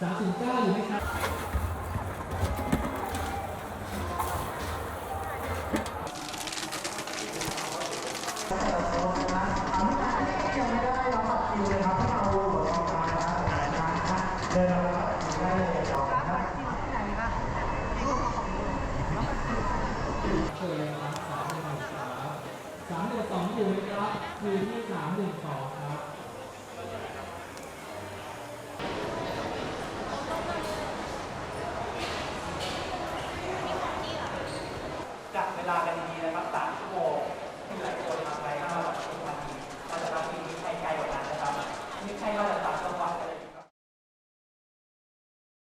สามสิบเก้าอยู่ไหมครับเชิญเลยครับ ศูนครับคือที่สามหนึ่งสองครับจับเวลากันดีๆนะครับสามชั่วโมงที่หลายคนมาไปห้าวันทุกวันนี้เราจากทีนี้ใครไกลกว่านั้นนะครับนี่ใครมาจากต่างจังหวั